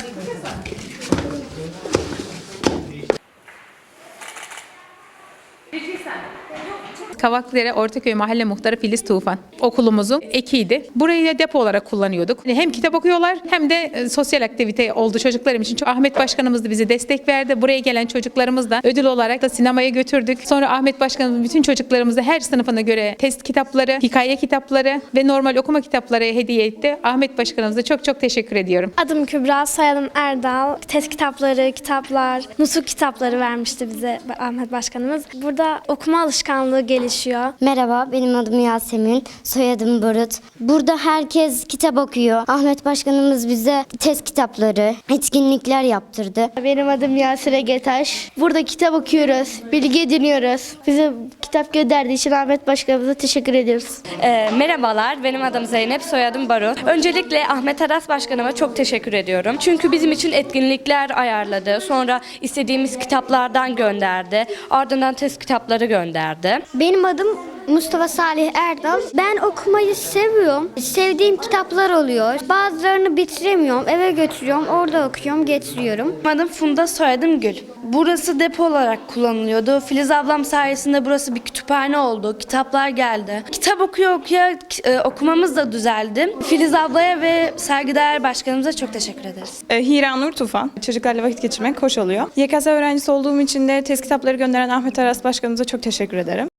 Gracias. Kavaklıdere Ortaköy Mahalle Muhtarı Filiz Tufan okulumuzun ekiydi. Burayı depo olarak kullanıyorduk. Hem kitap okuyorlar hem de e, sosyal aktivite oldu çocuklarım için. Çok Ahmet Başkanımız da bize destek verdi. Buraya gelen çocuklarımız da ödül olarak da sinemaya götürdük. Sonra Ahmet Başkanımız bütün çocuklarımıza her sınıfına göre test kitapları, hikaye kitapları ve normal okuma kitapları hediye etti. Ahmet Başkanımıza çok çok teşekkür ediyorum. Adım Kübra, soyadım Erdal. Test kitapları, kitaplar, nutuk kitapları vermişti bize Ahmet Başkanımız. Burada okuma alışkanlığı gelişiyor. Merhaba, benim adım Yasemin, soyadım Barut. Burada herkes kitap okuyor. Ahmet Başkanımız bize test kitapları, etkinlikler yaptırdı. Benim adım Yasir Egetaş. Burada kitap okuyoruz, bilgi ediniyoruz. Bize kitap gönderdiği için Ahmet Başkanımıza teşekkür ediyoruz. Ee, merhabalar, benim adım Zeynep, soyadım Barut. Öncelikle Ahmet Aras Başkanıma çok teşekkür ediyorum. Çünkü bizim için etkinlikler ayarladı. Sonra istediğimiz kitaplardan gönderdi. Ardından test kitapları gönderdi. Benim adım Mustafa Salih Erdal. Ben okumayı seviyorum. Sevdiğim kitaplar oluyor. Bazılarını bitiremiyorum. Eve götürüyorum. Orada okuyorum, getiriyorum. Adım Funda, soyadım Gül. Burası depo olarak kullanılıyordu. Filiz ablam sayesinde burası bir kütüphane oldu. Kitaplar geldi. Kitap okuya okuya e, okumamız da düzeldi. Filiz ablaya ve saygıdeğer başkanımıza çok teşekkür ederiz. E, Hira Nur Tufan. Çocuklarla vakit geçirmek hoş oluyor. YKS öğrencisi olduğum için de test kitapları gönderen Ahmet Aras Başkanımıza çok teşekkür ederim.